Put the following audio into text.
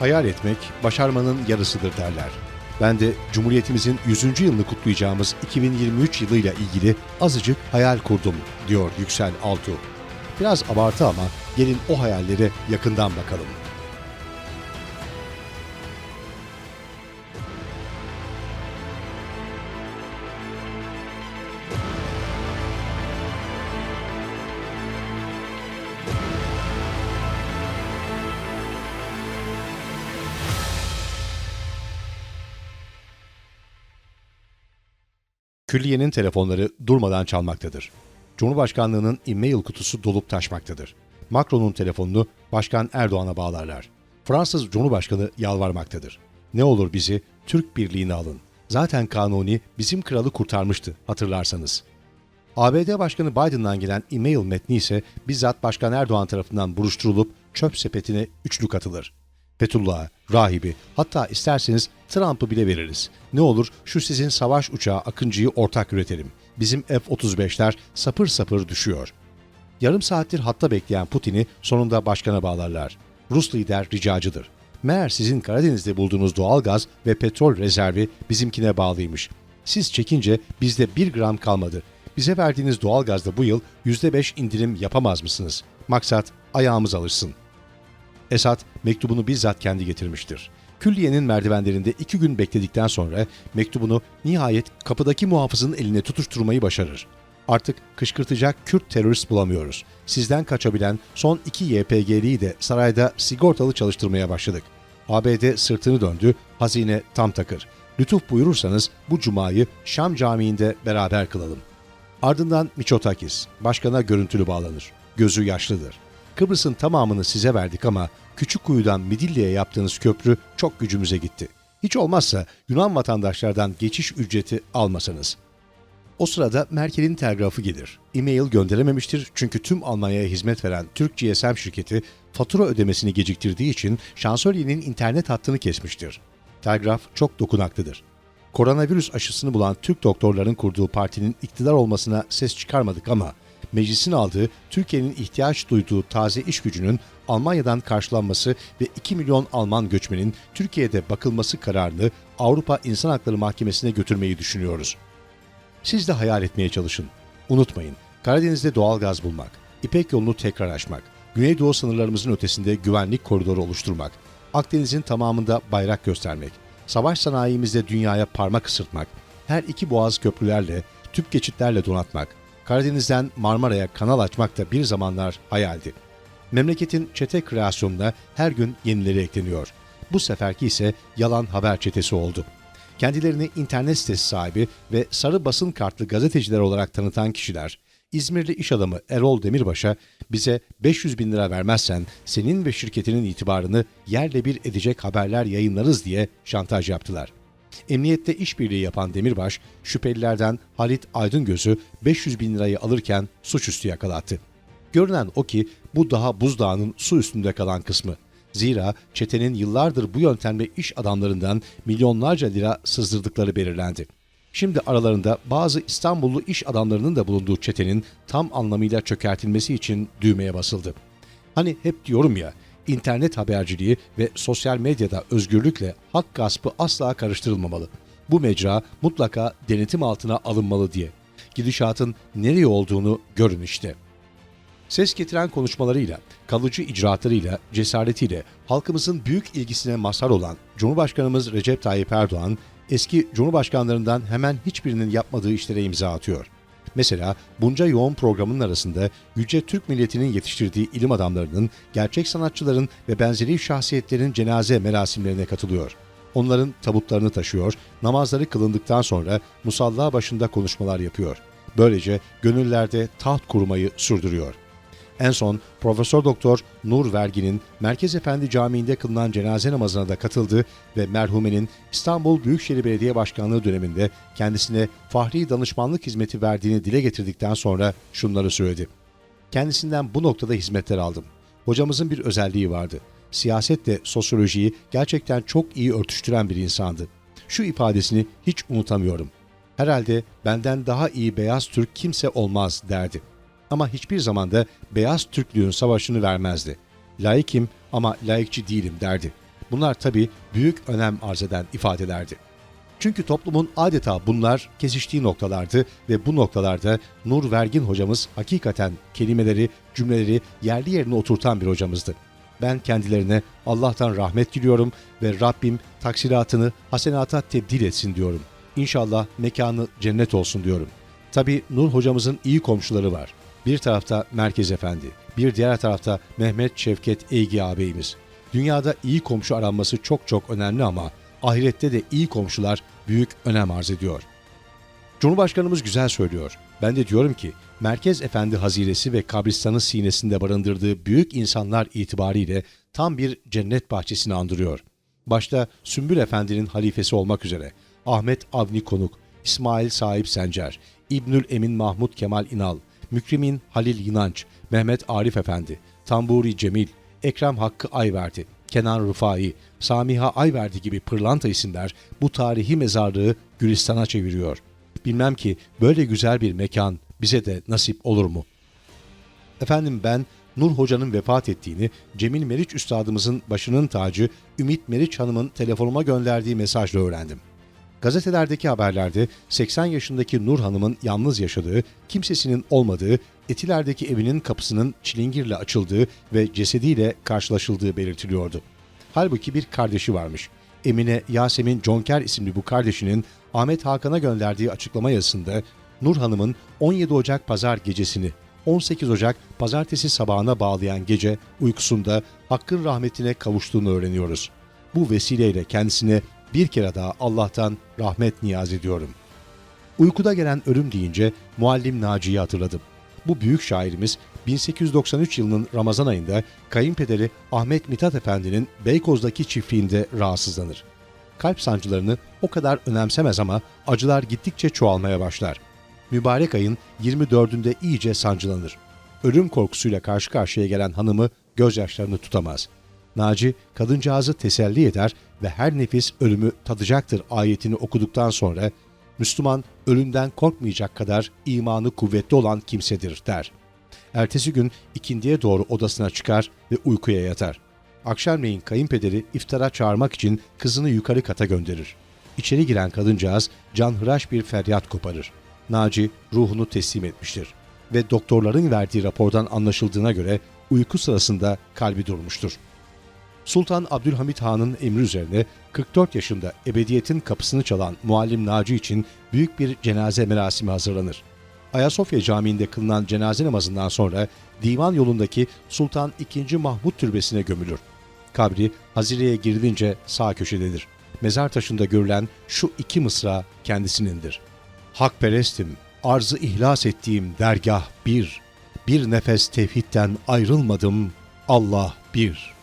Hayal etmek başarmanın yarısıdır derler. Ben de Cumhuriyetimizin 100. yılını kutlayacağımız 2023 yılıyla ilgili azıcık hayal kurdum diyor Yüksel Altuğ. Biraz abartı ama gelin o hayallere yakından bakalım. Külliyenin telefonları durmadan çalmaktadır. Cumhurbaşkanlığının e-mail kutusu dolup taşmaktadır. Macron'un telefonunu Başkan Erdoğan'a bağlarlar. Fransız Cumhurbaşkanı yalvarmaktadır. Ne olur bizi Türk Birliği'ne alın. Zaten Kanuni bizim kralı kurtarmıştı hatırlarsanız. ABD Başkanı Biden'dan gelen e-mail metni ise bizzat Başkan Erdoğan tarafından buruşturulup çöp sepetine üçlük atılır. Fethullah'a, rahibi, hatta isterseniz Trump'ı bile veririz. Ne olur şu sizin savaş uçağı Akıncı'yı ortak üretelim. Bizim F-35'ler sapır sapır düşüyor. Yarım saattir hatta bekleyen Putin'i sonunda başkana bağlarlar. Rus lider ricacıdır. Meğer sizin Karadeniz'de bulduğunuz doğal gaz ve petrol rezervi bizimkine bağlıymış. Siz çekince bizde bir gram kalmadı. Bize verdiğiniz doğal gazda bu yıl %5 indirim yapamaz mısınız? Maksat ayağımız alışsın. Esat mektubunu bizzat kendi getirmiştir. Külliyenin merdivenlerinde iki gün bekledikten sonra mektubunu nihayet kapıdaki muhafızın eline tutuşturmayı başarır. Artık kışkırtacak Kürt terörist bulamıyoruz. Sizden kaçabilen son iki YPG'liyi de sarayda sigortalı çalıştırmaya başladık. ABD sırtını döndü, hazine tam takır. Lütuf buyurursanız bu cumayı Şam Camii'nde beraber kılalım. Ardından Miçotakis, başkana görüntülü bağlanır. Gözü yaşlıdır. Kıbrıs'ın tamamını size verdik ama küçük kuyudan Midilli'ye yaptığınız köprü çok gücümüze gitti. Hiç olmazsa Yunan vatandaşlardan geçiş ücreti almasanız. O sırada Merkel'in telgrafı gelir. E-mail gönderememiştir çünkü tüm Almanya'ya hizmet veren Türk GSM şirketi fatura ödemesini geciktirdiği için şansölyenin internet hattını kesmiştir. Telgraf çok dokunaklıdır. Koronavirüs aşısını bulan Türk doktorların kurduğu partinin iktidar olmasına ses çıkarmadık ama meclisin aldığı Türkiye'nin ihtiyaç duyduğu taze iş gücünün Almanya'dan karşılanması ve 2 milyon Alman göçmenin Türkiye'de bakılması kararını Avrupa İnsan Hakları Mahkemesi'ne götürmeyi düşünüyoruz. Siz de hayal etmeye çalışın. Unutmayın, Karadeniz'de doğal gaz bulmak, İpek yolunu tekrar açmak, Güneydoğu sınırlarımızın ötesinde güvenlik koridoru oluşturmak, Akdeniz'in tamamında bayrak göstermek, savaş sanayimizde dünyaya parmak ısırtmak, her iki boğaz köprülerle, tüp geçitlerle donatmak, Karadeniz'den Marmara'ya kanal açmak da bir zamanlar hayaldi. Memleketin çete kreasyonuna her gün yenileri ekleniyor. Bu seferki ise yalan haber çetesi oldu. Kendilerini internet sitesi sahibi ve sarı basın kartlı gazeteciler olarak tanıtan kişiler, İzmirli iş adamı Erol Demirbaş'a bize 500 bin lira vermezsen senin ve şirketinin itibarını yerle bir edecek haberler yayınlarız diye şantaj yaptılar. Emniyette işbirliği yapan Demirbaş, şüphelilerden Halit Aydıngöz'ü 500 bin lirayı alırken suçüstü yakalattı. Görünen o ki bu daha buzdağının su üstünde kalan kısmı. Zira çetenin yıllardır bu yöntemle iş adamlarından milyonlarca lira sızdırdıkları belirlendi. Şimdi aralarında bazı İstanbullu iş adamlarının da bulunduğu çetenin tam anlamıyla çökertilmesi için düğmeye basıldı. Hani hep diyorum ya, internet haberciliği ve sosyal medyada özgürlükle hak gaspı asla karıştırılmamalı. Bu mecra mutlaka denetim altına alınmalı diye. Gidişatın nereye olduğunu görün işte.'' Ses getiren konuşmalarıyla, kalıcı icraatlarıyla, cesaretiyle halkımızın büyük ilgisine mazhar olan Cumhurbaşkanımız Recep Tayyip Erdoğan, eski Cumhurbaşkanlarından hemen hiçbirinin yapmadığı işlere imza atıyor. Mesela bunca yoğun programın arasında yüce Türk milletinin yetiştirdiği ilim adamlarının, gerçek sanatçıların ve benzeri şahsiyetlerin cenaze merasimlerine katılıyor. Onların tabutlarını taşıyor, namazları kılındıktan sonra musalla başında konuşmalar yapıyor. Böylece gönüllerde taht kurmayı sürdürüyor. En son Profesör Doktor Nur Vergin'in Merkez Efendi Camii'nde kılınan cenaze namazına da katıldı ve merhumenin İstanbul Büyükşehir Belediye Başkanlığı döneminde kendisine fahri danışmanlık hizmeti verdiğini dile getirdikten sonra şunları söyledi. Kendisinden bu noktada hizmetler aldım. Hocamızın bir özelliği vardı. Siyasetle sosyolojiyi gerçekten çok iyi örtüştüren bir insandı. Şu ifadesini hiç unutamıyorum. Herhalde benden daha iyi beyaz Türk kimse olmaz derdi ama hiçbir zamanda beyaz Türklüğün savaşını vermezdi. Laikim ama laikçi değilim derdi. Bunlar tabii büyük önem arz eden ifadelerdi. Çünkü toplumun adeta bunlar kesiştiği noktalardı ve bu noktalarda Nur Vergin hocamız hakikaten kelimeleri, cümleleri yerli yerine oturtan bir hocamızdı. Ben kendilerine Allah'tan rahmet diliyorum ve Rabbim taksiratını hasenata tebdil etsin diyorum. İnşallah mekanı cennet olsun diyorum. Tabi Nur hocamızın iyi komşuları var. Bir tarafta Merkez Efendi, bir diğer tarafta Mehmet Şevket Eygi ağabeyimiz. Dünyada iyi komşu aranması çok çok önemli ama ahirette de iyi komşular büyük önem arz ediyor. Cumhurbaşkanımız güzel söylüyor. Ben de diyorum ki Merkez Efendi haziresi ve kabristanı sinesinde barındırdığı büyük insanlar itibariyle tam bir cennet bahçesini andırıyor. Başta Sümbül Efendi'nin halifesi olmak üzere Ahmet Avni Konuk, İsmail Sahip Sencer, İbnül Emin Mahmut Kemal İnal, Mükrimin Halil Yinanç, Mehmet Arif Efendi, Tamburi Cemil, Ekrem Hakkı Ayverdi, Kenan Rıfai, Samiha Ayverdi gibi pırlanta isimler bu tarihi mezarlığı Gülistan'a çeviriyor. Bilmem ki böyle güzel bir mekan bize de nasip olur mu? Efendim ben Nur Hoca'nın vefat ettiğini Cemil Meriç Üstadımızın başının tacı Ümit Meriç Hanım'ın telefonuma gönderdiği mesajla öğrendim. Gazetelerdeki haberlerde 80 yaşındaki Nur Hanım'ın yalnız yaşadığı, kimsesinin olmadığı, Etiler'deki evinin kapısının çilingirle açıldığı ve cesediyle karşılaşıldığı belirtiliyordu. Halbuki bir kardeşi varmış. Emine Yasemin Conker isimli bu kardeşinin Ahmet Hakan'a gönderdiği açıklama yazısında Nur Hanım'ın 17 Ocak pazar gecesini 18 Ocak pazartesi sabahına bağlayan gece uykusunda Hakk'ın rahmetine kavuştuğunu öğreniyoruz. Bu vesileyle kendisine bir kere daha Allah'tan rahmet niyaz ediyorum. Uykuda gelen ölüm deyince Muallim Naci'yi hatırladım. Bu büyük şairimiz 1893 yılının Ramazan ayında kayınpederi Ahmet Mithat Efendi'nin Beykoz'daki çiftliğinde rahatsızlanır. Kalp sancılarını o kadar önemsemez ama acılar gittikçe çoğalmaya başlar. Mübarek ayın 24'ünde iyice sancılanır. Ölüm korkusuyla karşı karşıya gelen hanımı gözyaşlarını tutamaz. Naci kadıncağızı teselli eder ve her nefis ölümü tadacaktır ayetini okuduktan sonra Müslüman ölümden korkmayacak kadar imanı kuvvetli olan kimsedir der. Ertesi gün ikindiye doğru odasına çıkar ve uykuya yatar. Akşamleyin kayınpederi iftara çağırmak için kızını yukarı kata gönderir. İçeri giren kadıncağız canhıraş bir feryat koparır. Naci ruhunu teslim etmiştir ve doktorların verdiği rapordan anlaşıldığına göre uyku sırasında kalbi durmuştur. Sultan Abdülhamit Han'ın emri üzerine 44 yaşında ebediyetin kapısını çalan Muallim Naci için büyük bir cenaze merasimi hazırlanır. Ayasofya Camii'nde kılınan cenaze namazından sonra divan yolundaki Sultan II. Mahmut Türbesi'ne gömülür. Kabri Hazire'ye girilince sağ köşededir. Mezar taşında görülen şu iki mısra kendisinindir. Hakperestim, arzı ihlas ettiğim dergah bir, bir nefes tevhidden ayrılmadım, Allah bir.''